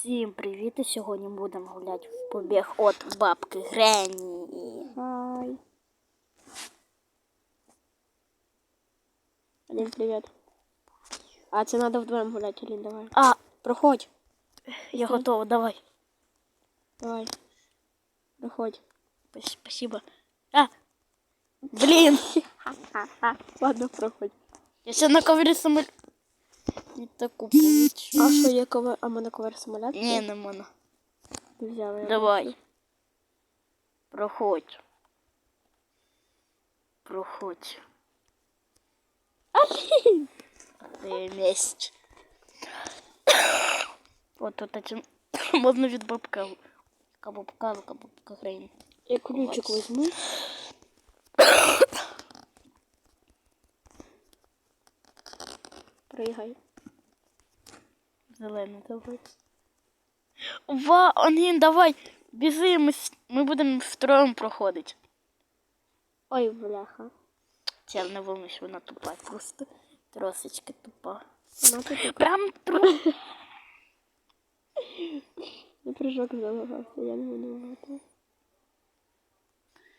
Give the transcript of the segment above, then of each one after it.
Всім привіт! І сьогодні будемо гуляти в побіг от бабки Грені. Хай. Алін, привіт. А це треба вдвоєм гуляти, Алін, давай. А, Проходь. я готова, давай. Давай. Проходь. Спас- Спасибо. А, блін, Ладно, проходь. я ще на коврі самоліт. Таку получу. А що є ковер? А ми на ковер самоліт? Ні, не можна. Взяли. Давай. Проходь. Проходь. Алін! Місць. От тут этим можна від бабка. Кабабка, кабабка Грені. Я ключик візьму. Пригай. Зелений давай. Ва, Ангін, давай, біжи, ми, ми будемо втроєм проходити. Ой, бляха. Ця не волнуйся, вона тупа, просто трошечки тупа. Вона така. Прям тру. На прыжок залагався, я не винувата.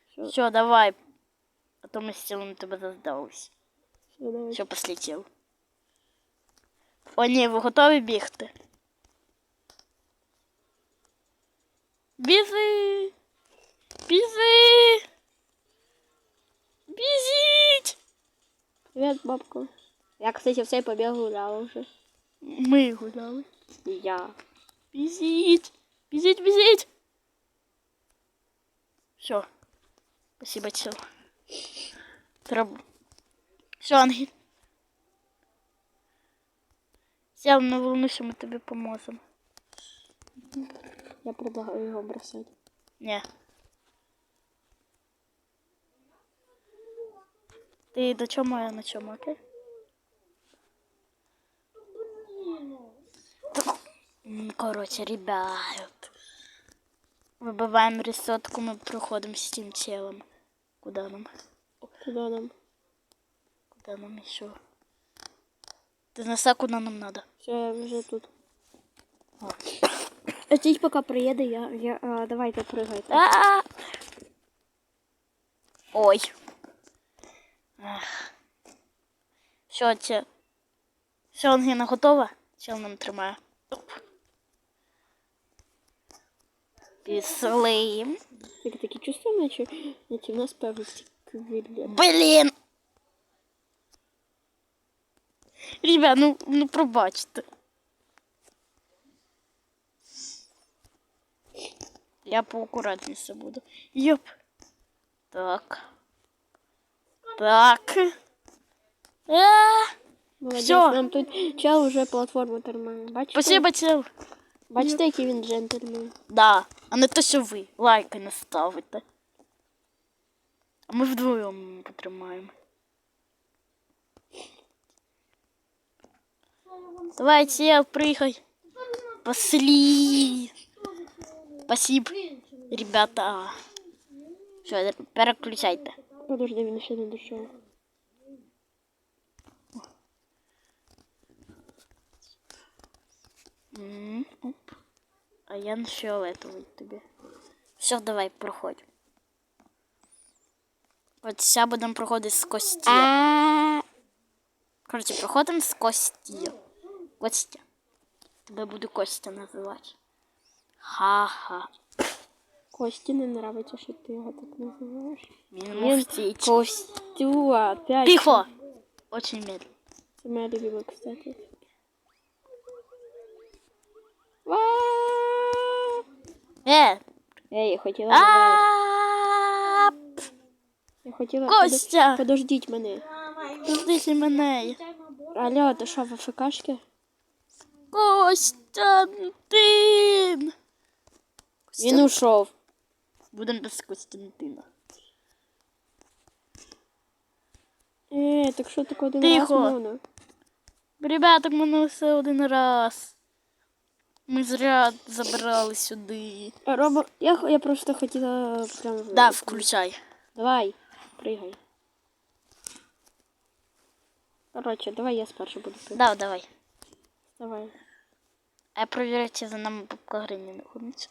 Що? Все, давай. А то ми з цілим тебе заздались. Що, давай. Все, послетів. О, ні, ви готові бігти? Біжи! Біжи! Біжіть! Привіт, бабко. Я, кстати, в цей побіг гуляла вже. Ми гуляли. Я. Біжіть! Біжіть, біжіть! Все. Спасибо, чел. Треба. Все, Ангель. Сел, не волнуйся, ми тобі поможемо. Я предлагаю його бросати. Ні. Ти до чому, я на чому, окей? Короче, ребят. Вибиваємо рисотку, ми проходимо з цим челом. Куда нам? Куди нам? Куда нам еще? Ты знайшла, куда нам надо? Все, я вже тут. А тіть поки приїде, я, я а, давайте пригайте. А! Ой. Ах. Що це? Все, Ангіна готова? Чел нам тримає. Пішли. Тільки такі чувства, наче, наче в нас квілля. Блін! Ребят, ну, ну пробачте. Я поаккуратніше буду. Йоп. Так. Так. А, Молодець, Всьо. нам тут чел уже платформу тримає. Бачите? спасибо, чел. Бачите, який він джентльмен? Да. А не то, що ви. Лайки не ставите. А ми вдвоєм потримаємо. Давай, чел, прыгай. Пошли. Спасибо, ребята. Все, переключайте. Подожди, він ще не дійшов. М, Оп. А я на фіолетовий тобі. Все, давай, проходь. От зараз будемо проходити з кості. А Коротше, проходимо з кості. Костя. Тебе буду Костя називати. Ха-ха. Кості не нравиться, що ти його так називаєш. Він Він мовчить. Костюа, опять. Тихо! Очень медленно. Це моя любима, кстати. Ва! Е! Ей, я хотіла наверх. А! Я хотіла... Костя! Подождіть мене. Подожди мене. Алло, ти що, в АФКшки? Костянтин! Він ушов. Будемо без Костянтина. Е, так що таке один Тихо. раз можна? Ребята, мене все один раз. Ми зря забрали сюди. А, Рома, я, я просто хотіла прям... Да, включай. Давай, пригай. Короче, давай я спершу буду пригати. Да, давай. Давай. А я провірю, чи за нами бабка не гониться.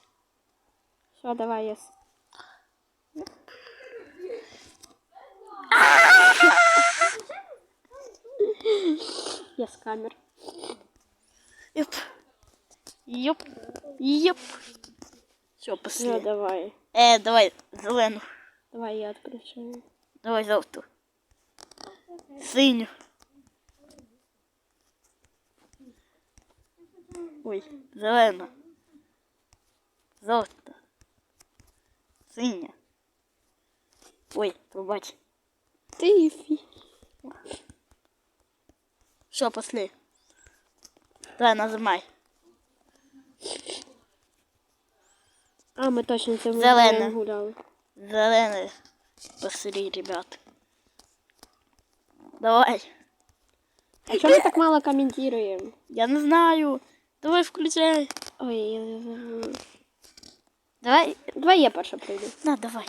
Все, давай, єс. Єс, камер. Юп. Юп. Юп. Все, Все, давай. Е, давай, зелену. Давай я відключаю. Давай жовту. Синю. Ой, зелена. Жовта. Синя. Ой, пробач. Ти фі. Все, пошли. Давай, нажимай. А, ми точно це Зелене. вдвоєм гуляли. Зеленый. Посмотри, ребят. Давай. А чому ми так мало коментуємо? Я не знаю. Давай включай. Ой, я забула. Давай. Давай я перша прийду. На, давай.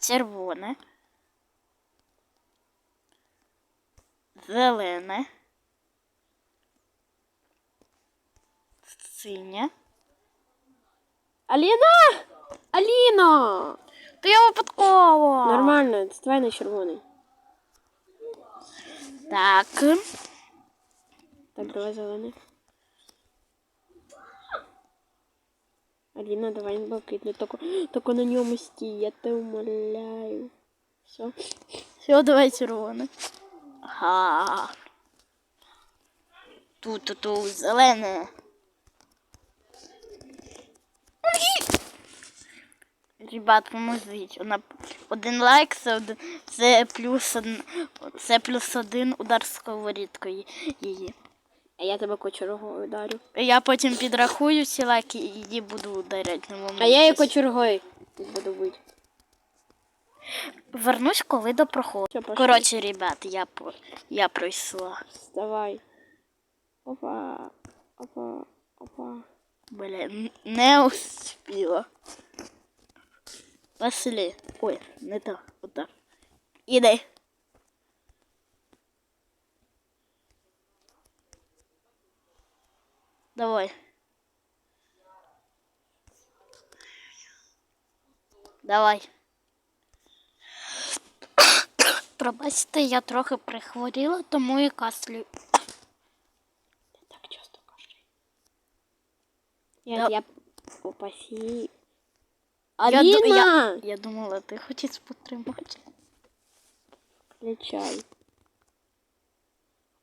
Червоне. Зелене. Синє. Аліна! Аліна! Та я випадково. Нормально, це твій на червоний. Так. Так, давай зелений. Аліна, давай блакитний. Тільки, тільки на ньому стій, я тебе умоляю. Все. Все, давай червоне. Ага. Ту-ту-ту, зелене. Ребят, поможіть. Один лайк, це, один, це плюс один, це плюс один удар сковорідкою її. А я тебе кочергою ударю. Я потім підрахую всі лайки і її буду ударяти на момент. А я її кочергою тут буду бити. Вернусь, коли до проходу. Коротше, ребят, я, по- я пройшла. Вставай. Опа. Опа. Опа. Бля, не успіла. Пошли. Ой, не так, отак. Іди. Давай. Давай. Пробачте, я трохи прихворіла, тому і каслю. Ти так часто кажеш. Я, я... Опа, сі. Я! Я, я думала, ти хотів потримати. Включай.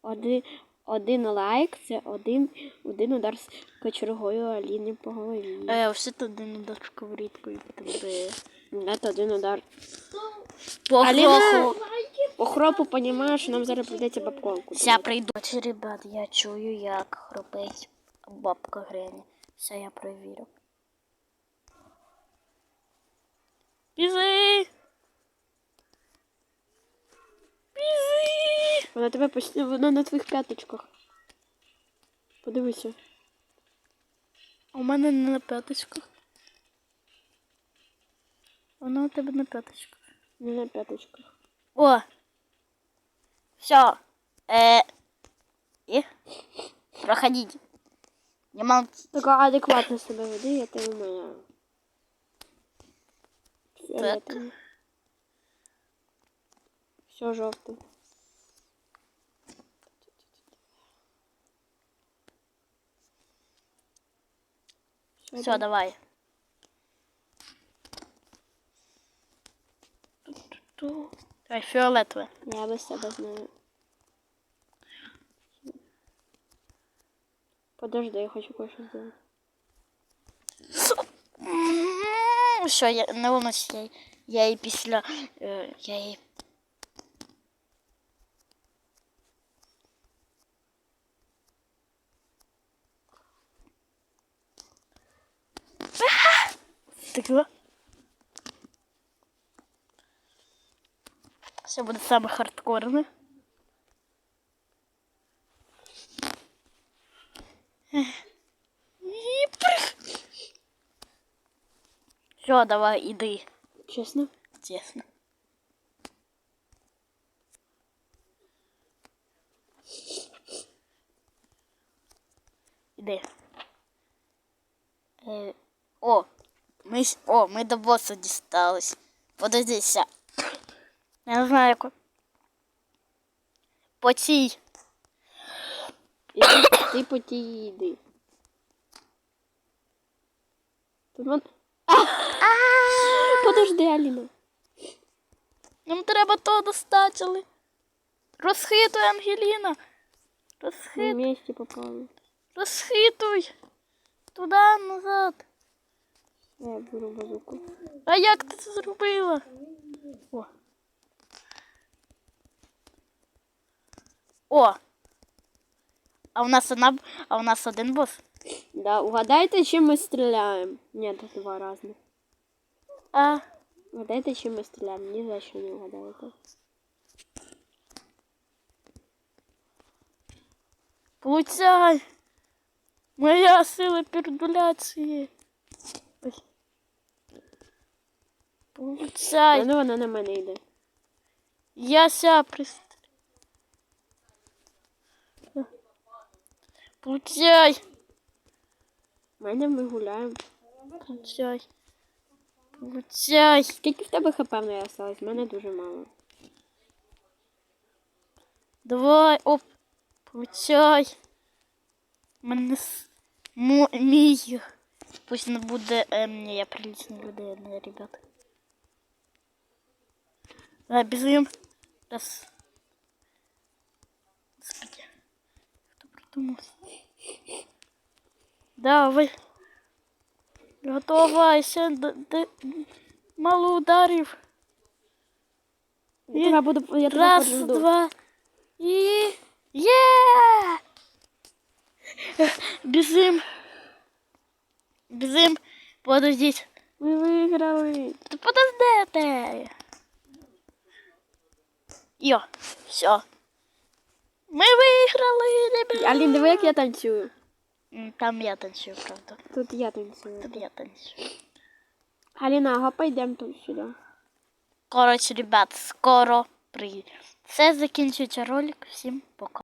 Один, один лайк це один, один удар з кочергою Аліни по голові. Е, все тут один удар сковорідкою тебе. Це один удар. По Аліна! хроху. По хропу понімаєш, що нам зараз прийдеться бабковку. Вся прийду. Чи, ребят, я чую, як хропить бабка Грені. Все, я перевірю. Бізи! Бізи! Вона тебе постійно, вона на твоїх п'яточках. Подивися. У мене не на п'яточках. Вона у тебе на п'яточках. Не на п'яточках. О! Все. Э, и проходите. Не молчите. Така адекватно себе веди, я тебе умоляю. Фіолетовий. Все жовтий. Все, давай. Ту-ту-ту. Давай, фиолетовое. Я без себе знаю. Подожди, я хочу кое-що зробити. Що, я не волнуйся, я, я її після. Е, я її. Втекла. Це буде саме хардкорне. Все, давай, іди. Чесно? Чесно. Ми, о, ми до боса дістались. Подивіться. Я не знаю, яку. По цій. І ти, по тій йди. Тут вон... Подожди, Аліна. Нам треба то достатили. Розхитуй, Ангеліна. Розхитуй, вместе попали. розхитуй. Туди, назад. Я беру базуку. А як ти це зробила? О. О. А у нас одна, а у нас один бос. Да, угадайте, чим ми стріляємо. Ні, тут два різних. А, Угадайте, чим ми стріляємо. Ні за що не угадаєте. получай. Моя сила пердуляції. А Получай. ну вона на мене йде. Я ся пристр... Получай. У мене ми гуляємо. Получай. Получай. Скільки в тебе хп в неї осталось? В мене дуже мало. Давай, оп. Получай. Мене с- мо- мій. Пусть не буде ем, ні, я прилична людина, ребята. Давай, бежим. Раз. Господи. Хто придумав? Давай. Готовайся. Д- д- Мало ударів. Я тебе буду. Я тебе Раз, подожду. два. И... Є! Бежим. Бежим. Подождіть. Ми виграли. Та Подождите. Йо, все. Ми виграли, ребята. Алін, диви, як я танцюю. Там я танцюю, правда. Тут я танцюю. Тут я танцюю. Аліна, ага, пойдемо тут сюди. Коротше, ребят, скоро приїдемо. Це закінчується ролик. Всім пока.